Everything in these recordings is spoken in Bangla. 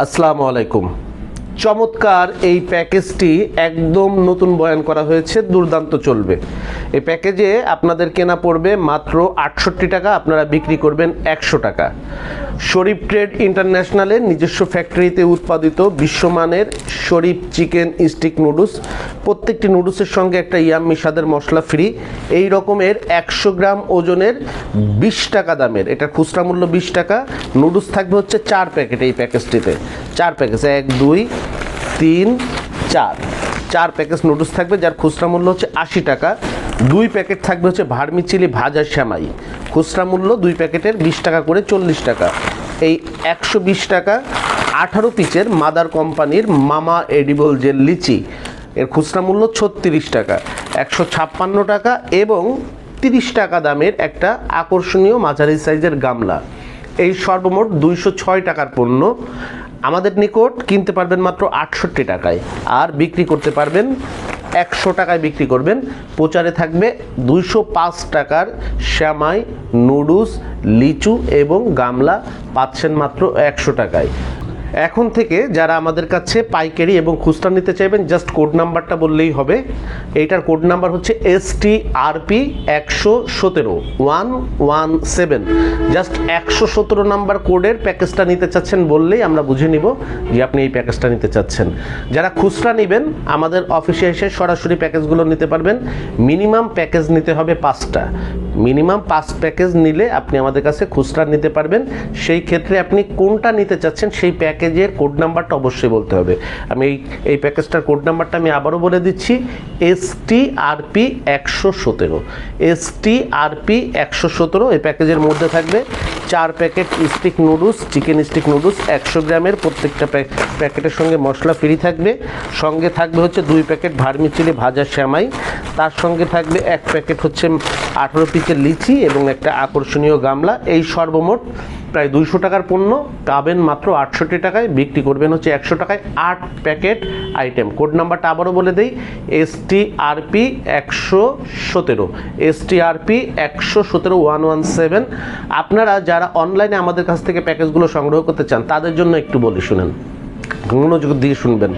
আসসালামু আলাইকুম। চমৎকার এই প্যাকেজটি একদম নতুন বয়ান করা হয়েছে, দুর্দান্ত চলবে। এই প্যাকেজে আপনাদের কেনা পড়বে মাত্র আটষট্টি টাকা, আপনারা বিক্রি করবেন একশো টাকা। শরীফ ট্রেড ইন্টারন্যাশনালের নিজস্ব ফ্যাক্টরিতে উৎপাদিত বিশ্বমানের শরীফ চিকেন স্টিক নুডলস। প্রত্যেকটি নুডলসের সঙ্গে একটা ইয়াম্মি স্বাদের মশলা ফ্রি। এই রকমের একশো গ্রাম ওজনের বিশ টাকা দামের। এটা খুচরা মূল্য বিশ টাকা। নুডলস থাকবে হচ্ছে চার প্যাকেট এই প্যাকেজটিতে। চার প্যাকেজ, এক, দুই, তিন, চার। চার প্যাকেজ নুডলস থাকবে, যার খুচরা মূল্য হচ্ছে আশি টাকা। দুই প্যাকেট থাকবে হচ্ছে ভার্মি চিলি ভাজা শ্যামাই। খুচরা মূল্য দুই প্যাকেটের বিশ টাকা করে চল্লিশ টাকা। এই একশো বিশ টাকা আঠারো পিচের মাদার কোম্পানির মামা এডিবল জেল লিচি, এর খুচরা মূল্য ছত্রিশ টাকা, একশো ছাপ্পান্ন টাকা এবং তিরিশ টাকা দামের একটা আকর্ষণীয় মাঝারি সাইজের গামলা। এই সর্বমোট দুইশো ছয় টাকার পণ্য। আমাদের নিকট কিনতে পারবেন মাত্র আটষট্টি টাকায়। আর বিক্রি করতে পারবেন একশো টাকায় বিক্রি করবেন। প্রচারে থাকবে দুইশো পাঁচ টাকার শ্যামাই, নুডলস, লিচু এবং গামলা পাচ্ছেন মাত্র একশো টাকায়। এখন থেকে যারা আমাদের কাছে পাইকারি এবং খুচরা নিতে চাইবেন জাস্ট কোড নাম্বারটা বললেই হবে। এইটার কোড নাম্বার হচ্ছে এস টি আরপি একশো সতেরো ওয়ান ওয়ান সেভেন জাস্ট একশো সতেরো নাম্বার কোডের প্যাকেজটা নিতে চাচ্ছেন বললেই আমরা বুঝে নিব যে আপনি এই প্যাকেজটা নিতে চাচ্ছেন। যারা খুচরা নেবেন, আমাদের অফিসে এসে সরাসরি প্যাকেজগুলো নিতে পারবেন। মিনিমাম প্যাকেজ নিতে হবে পাঁচটা। মিনিমাম পাঁচ প্যাকেজ নিলে আপনি আমাদের কাছে খুচরা নিতে পারবেন। সেই ক্ষেত্রে আপনি কোনটা নিতে চাচ্ছেন, সেই প্যাকেজের কোড নাম্বারটা অবশ্যই বলতে হবে। আমি এই এই প্যাকেজটার কোড নাম্বারটা আমি আবারও বলে দিচ্ছি এস টি আর পি একশো সতেরো। এস টি আর পি একশো সতেরো এই প্যাকেজের মধ্যে থাকবে। চার packet stick noodles, chicken stick noodles, একশো গ্রামের প্রত্যেকটা প্যাক- প্যাকেটের সঙ্গে মশলা ফ্রি থাকবে। সঙ্গে থাকবে হচ্ছে দুই প্যাকেট ভার্মিচিলি ভাজা শ্যামাই। তার সঙ্গে থাকবে এক প্যাকেট হচ্ছে আঠেরো পিসের লিচি এবং একটা আকর্ষণীয় গামলা। এই সর্বমোট প্রায় দুইশো টাকার পণ্য। পাবেন মাত্র আটষট্টি টাকায়। বিক্রি করবেন হচ্ছে একশো টাকায় আট প্যাকেট আইটেম। কোড নাম্বারটা আবারও বলে দিই এস টি আরপি একশো সতেরো। এস টি আরপি একশো সতেরো ওয়ান ওয়ান সেভেন। আপনারা যারা অনলাইনে আমাদের কাছ থেকে প্যাকেজগুলো সংগ্রহ করতে চান, তাদের জন্য একটু বলি শুনেন। মনোযোগ দিয়ে শুনবেন।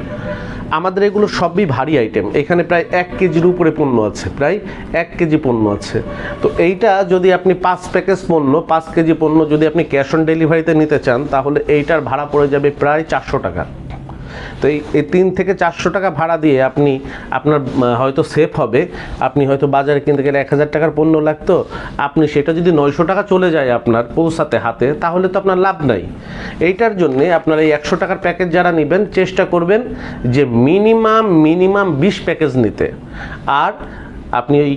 আমাদের এগুলো সবই ভারী আইটেম এখানে প্রায় এক কেজির উপরে পণ্য আছে, প্রায় এক কেজি পণ্য আছে। তো এইটা যদি আপনি পাঁচ প্যাকেজ পণ্য, পাঁচ কেজি পণ্য যদি আপনি ক্যাশ অন ডেলিভারিতে নিতে চান, তাহলে এইটার ভাড়া পড়ে যাবে প্রায় চারশো টাকা। তো এই এই তিন থেকে চারশো টাকা ভাড়া দিয়ে আপনি, আপনার হয়তো সেফ হবে, আপনি হয়তো বাজারে কিনতে গেলে এক হাজার টাকার পণ্য লাগতো, আপনি সেটা যদি নয়শো টাকা চলে যায় আপনার পৌঁছাতে হাতে, তাহলে তো আপনার লাভ নাই। এইটার জন্যে আপনার এই একশো টাকার প্যাকেজ যারা নেবেন, চেষ্টা করবেন যে মিনিমাম মিনিমাম বিশ প্যাকেজ নিতে। আর আপনি ওই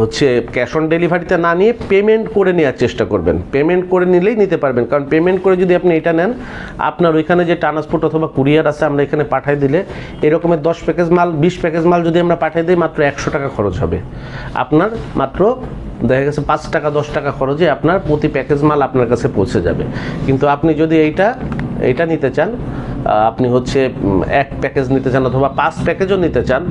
হচ্ছে ক্যাশ অন ডেলিভারিতে না নিয়ে পেমেন্ট করে নেওয়ার চেষ্টা করবেন। পেমেন্ট করে নিলেই নিতে পারবেন। কারণ পেমেন্ট করে যদি আপনি এটা নেন, আপনার ওইখানে যে ট্রান্সপোর্ট অথবা কুরিয়ার আছে আমরা এখানে পাঠিয়ে দিলে, এরকমের দশ প্যাকেজ মাল, বিশ প্যাকেজ মাল যদি আমরা পাঠিয়ে দিই, মাত্র একশো টাকা খরচ হবে। আপনার মাত্র দেখা গেছে পাঁচ টাকা, দশ টাকা খরচে আপনার প্রতি প্যাকেজ মাল আপনার কাছে পৌঁছে যাবে। কিন্তু আপনি যদি এইটা এইটা নিতে চান আপনি হচ্ছে এক প্যাকেজ নিতে চান অথবা পাঁচ প্যাকেজও নিতে চান,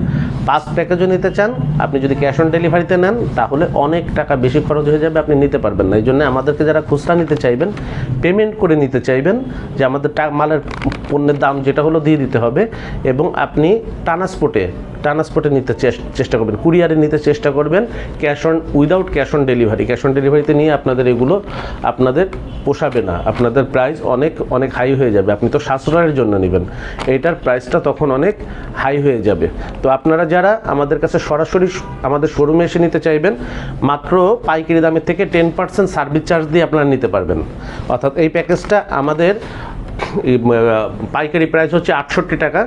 পাঁচ প্যাকেজও নিতে চান, আপনি যদি ক্যাশ অন ডেলিভারিতে নেন, তাহলে অনেক টাকা বেশি খরচ হয়ে যাবে, আপনি নিতে পারবেন না। এই জন্য আমাদেরকে যারা খুচরা নিতে চাইবেন পেমেন্ট করে নিতে চাইবেন, যে আমাদের মালের পণ্যের দাম যেটা হলো দিয়ে দিতে হবে, এবং আপনি ট্রান্সপোর্টে ট্রান্সপোর্টে নিতে চেষ্টা করবেন, কুরিয়ারে নিতে চেষ্টা করবেন, cash on, without cash on delivery. Cash on ডেলিভারিতে নিয়ে আপনাদের এগুলো আপনাদের পোষাবে না। আপনাদের প্রাইস অনেক অনেক হাই হয়ে যাবে। আপনি তো সাশ্রয়ের জন্য নেবেন। এইটার প্রাইসটা তখন অনেক হাই হয়ে যাবে। তো আপনারা যারা আমাদের কাছে সরাসরি আমাদের শোরুমে এসে নিতে চাইবেন, মাত্র পাইকারি দামের থেকে টেন পার্সেন্ট সার্ভিস চার্জ দিয়ে আপনারা নিতে পারবেন। অর্থাৎ এই প্যাকেজটা আমাদের পাইকারি প্রাইস হচ্ছে আটষট্টি টাকা।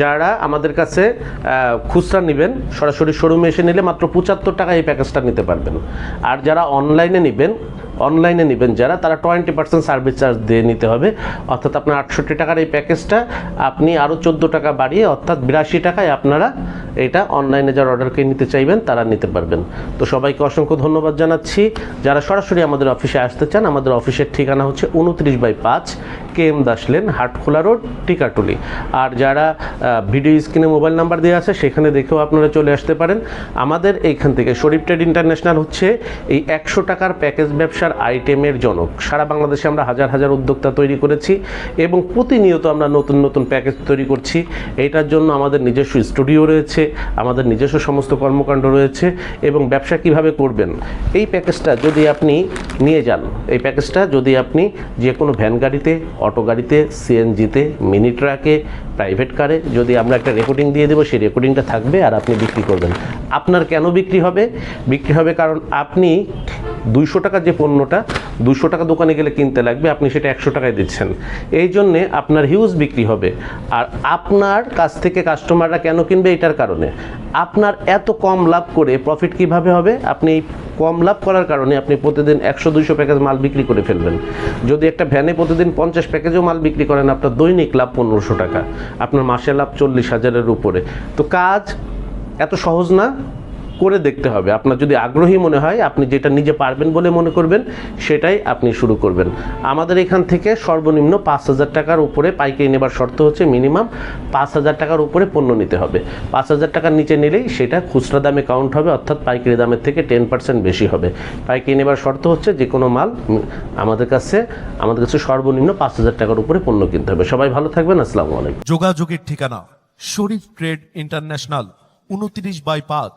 যারা আমাদের কাছে খুচরা নেবেন, সরাসরি শোরুমে এসে নিলে মাত্র পঁচাত্তর টাকা এই প্যাকেজটা নিতে পারবেন। আর যারা অনলাইনে নেবেন অনলাইনে নেবেন যারা, তারা টোয়েন্টি পার্সেন্ট সার্ভিস চার্জ দিয়ে নিতে হবে। অর্থাৎ আপনার আটষট্টি টাকার এই প্যাকেজটা আপনি আরও চোদ্দ টাকা বাড়িয়ে, অর্থাৎ বিরাশি টাকায় আপনারা এটা অনলাইনে যারা অর্ডার করে নিতে চাইবেন, তারা নিতে পারবেন। তো সবাইকে অসংখ্য ধন্যবাদ জানাচ্ছি। যারা সরাসরি আমাদের অফিসে আসতে চান, আমাদের অফিসের ঠিকানা হচ্ছে উনত্রিশ বাই পাঁচ, K M Das Lane Hatkhola road, Tikatuli. আর যারা ভিডিও স্ক্রিনে মোবাইল নাম্বার দেওয়া আছে, সেখানে দেখেও আপনারা চলে আসতে পারেন। আমাদের এইখান থেকে, শরীফ ট্রেড ইন্টারন্যাশনাল হচ্ছে এই একশো টাকার প্যাকেজ ব্যবসার আইটেমের জনক। সারা বাংলাদেশে আমরা হাজার হাজার উদ্যোক্তা তৈরি করেছি এবং প্রতিনিয়ত আমরা নতুন নতুন প্যাকেজ তৈরি করছি। এইটার জন্য আমাদের নিজস্ব স্টুডিও রয়েছে, আমাদের নিজস্ব সমস্ত কর্মকাণ্ড রয়েছে এবং ব্যবসা কীভাবে করবেন, এই প্যাকেজটা যদি আপনি নিয়ে যান, এই প্যাকেজটা যদি আপনি যে কোনো ভ্যান গাড়িতে, অটো গাড়িতে সিএনজিতে মিনি ট্রাকে প্রাইভেট কারে যদি আমরা একটা রেকর্ডিং দিয়ে দেবো, সেই রেকর্ডিংটা থাকবে আর আপনি বিক্রি করবেন। আপনার কেন বিক্রি হবে? বিক্রি হবে কারণ আপনি দুইশো টাকা যে পণ্যটা দুশো টাকা দোকানে গেলে কিনতে লাগবে, আপনি সেটা একশো টাকায় দিচ্ছেন। এই জন্যে আপনার হিউজ বিক্রি হবে। আর আপনার কাছ থেকে কাস্টমাররা কেন কিনবে এটার কারণে? আপনার এত কম লাভ করে প্রফিট কীভাবে হবে? আপনি কম লাভ করার কারণে আপনি প্রতিদিন একশো, দুইশো প্যাকেজ মাল বিক্রি করে ফেলবেন। যদি একটা ভ্যানে প্রতিদিন পঞ্চাশ প্যাকেজও মাল বিক্রি করেন, আপনার দৈনিক লাভ পনেরোশো টাকা। আপনার মাসে লাভ চল্লিশ হাজারের উপরে। তো কাজ এত সহজ না। করে দেখতে হবে। আপনার যদি আগ্রহী মনে হয়, আপনি যেটা নিজে পারবেন বলে মনে করবেন, সেটাই আপনি শুরু করবেন। আমাদের এখান থেকে সর্বনিম্ন পাঁচ হাজার টাকার উপরে পাইকারি নেবার শর্ত হচ্ছে মিনিমাম পাঁচ হাজার টাকার উপরে পণ্য নিতে হবে। পাঁচ হাজার টাকার নিচে নিলেই সেটা খুচরা দামে কাউন্ট হবে, অর্থাৎ পাইকারি দামের থেকে টেন পার্সেন্ট বেশি হবে। পাইকারি নেবার শর্ত হচ্ছে যে কোনো মাল আমাদের কাছে আমাদের কাছে সর্বনিম্ন পাঁচ হাজার টাকার উপরে পণ্য কিনতে হবে। সবাই ভালো থাকবেন, আসসালামু আলাইকুম। যোগাযোগের ঠিকানা, শরীফ ট্রেড ইন্টারন্যাশনাল, উনত্রিশ বাই পাঁচ